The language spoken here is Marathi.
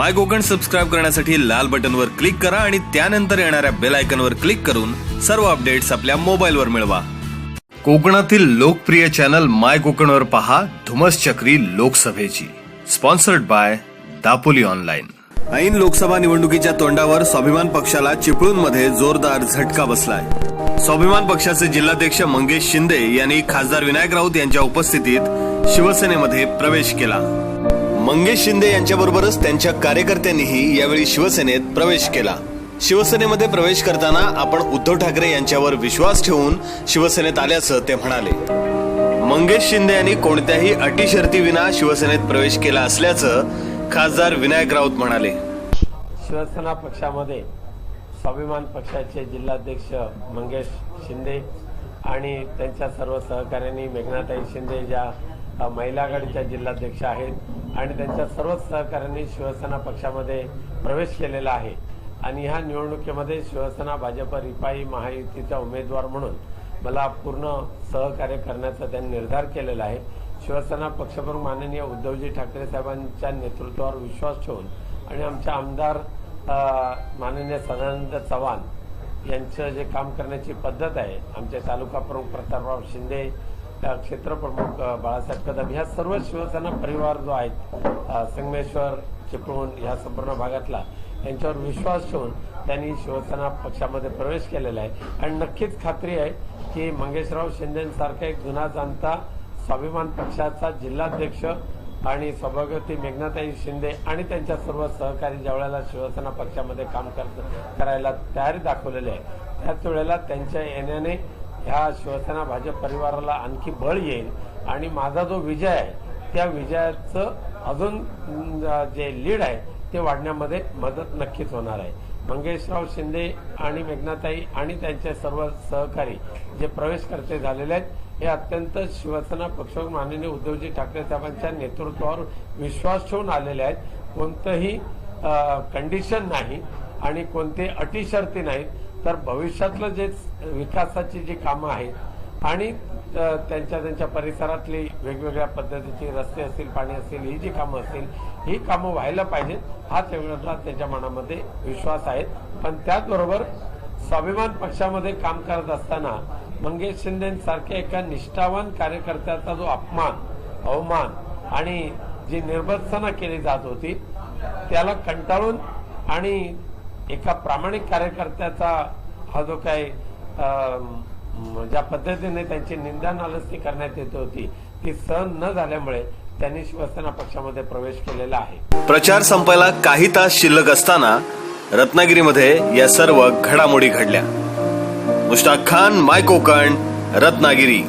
माय कोकण सबस्क्राईब करण्यासाठी लाल बटनवर क्लिक करा आणि त्यानंतर येणाऱ्या बेल आयकनवर क्लिक करून सर्व अपडेट्स आपल्या मोबाईलवर मिळवा. कोकणातील लोकप्रिय चॅनल माय कोकणवर पहा धुमस चक्री लोकसभेची. स्पॉन्सर्ड बाय दापोली ऑनलाईन ऐन लोकसभा निवडणुकीच्या तोंडावर स्वाभिमान पक्षाला चिपळूणमध्ये जोरदार झटका बसलाय. स्वाभिमान पक्षाचे जिल्हाध्यक्ष मंगेश शिंदे यांनी खासदार विनायक राऊत यांच्या उपस्थितीत शिवसेनेमध्ये प्रवेश केला. मंगेश शिंदे यांच्याबरोबरच त्यांच्या कार्यकर्त्यांनीही यावेळी शिवसेनेत प्रवेश केला. शिवसेनेमध्ये प्रवेश करताना आपण उद्धव ठाकरे यांच्यावर विश्वास ठेवून शिवसेनेत आल्याचं ते म्हणाले. मंगेश शिंदे यांनी कोणत्याही अटी शर्तीविना शिवसेनेत प्रवेश केला असल्याचं खासदार विनायक राऊत म्हणाले. शिवसेना पक्षामध्ये स्वाभिमान पक्षाचे जिल्हाध्यक्ष मंगेश शिंदे आणि त्यांच्या सर्व सहकाऱ्यांनी मेघनाताई शिंदे ज्या महिला आघाडीच्या जिल्हाध्यक्ष आहेत आणि त्यांच्या सर्वच सहकाऱ्यांनी शिवसेना पक्षामध्ये प्रवेश केलेला आहे. आणि ह्या निवडणुकीमध्ये शिवसेना भाजप रिपाई महायुतीचा उमेदवार म्हणून मला पूर्ण सहकार्य करण्याचा त्यांनी निर्धार केलेला आहे. शिवसेना पक्षप्रमुख माननीय उद्धवजी ठाकरे साहेबांच्या नेतृत्वावर विश्वास ठेवून आणि आमच्या आमदार माननीय सदानंद चव्हाण यांचं जे काम करण्याची पद्धत आहे आमचे तालुका प्रमुख प्रतापराव शिंदे क्षेत्रप्रमुख बाळासाहेब कदम. ह्या सर्व शिवसेना परिवार जो आहेत संगमेश्वर चिपळूण ह्या संपूर्ण भागातला यांच्यावर विश्वास ठेवून त्यांनी शिवसेना पक्षामध्ये प्रवेश केलेला आहे. आणि नक्कीच खात्री आहे की मंगेशराव शिंदेसारखा एक जुना जाणता स्वाभिमान पक्षाचा जिल्हाध्यक्ष आणि सौभाग्यवती मेघनाताई शिंदे आणि त्यांच्या सर्व सहकारी ज्या वेळेला शिवसेना पक्षामध्ये काम कर- करायला तयारी दाखवलेली आहे त्याच वेळेला त्यांच्या येण्याने ह्या शिवसेना भाजप परिवाराला आणखी बळ येईल आणि माझा जो विजय आहे त्या विजयाचं अजून जे लीड आहे ते वाढण्यामध्ये मदत नक्कीच होणार आहे. मंगेशराव शिंदे आणि मेघनाताई आणि त्यांचे सर्व सहकारी जे प्रवेशकर्ते झालेले आहेत हे अत्यंत शिवसेना पक्ष माननीय उद्धवजी ठाकरे साहेबांच्या नेतृत्वावर विश्वास ठेवून आलेले आहेत. कोणतंही कंडिशन नाही आणि कोणते अटी शर्ती नाहीत. तर भविष्यातलं जे विकासाची जी कामं आहेत आणि त्यांच्या त्यांच्या परिसरातली वेगवेगळ्या पद्धतीची रस्ते असतील पाणी असतील ही जी कामं असतील ही कामं व्हायला पाहिजेत हा तेवढा त्यांच्या मनामध्ये विश्वास आहे. पण त्याचबरोबर स्वाभिमान पक्षामध्ये काम करत असताना मंगेश शिंदेसारख्या एका निष्ठावान कार्यकर्त्याचा जो अपमान अवमान आणि जी निर्बत्सना केली जात होती त्याला कंटाळून आणि एका प्रामाणिक कार्यकर्त्याचा हा जो काही ज्या पद्धतीने त्यांची निंदा नालस्ती करण्यात येत होती ती सहन न झाल्यामुळे त्यांनी शिवसेना पक्षामध्ये प्रवेश केलेला आहे. प्रचार संपायला काही तास शिल्लक असताना रत्नागिरीमध्ये या सर्व घडामोडी घडल्या. मुश्ताक खान माय कोकण रत्नागिरी.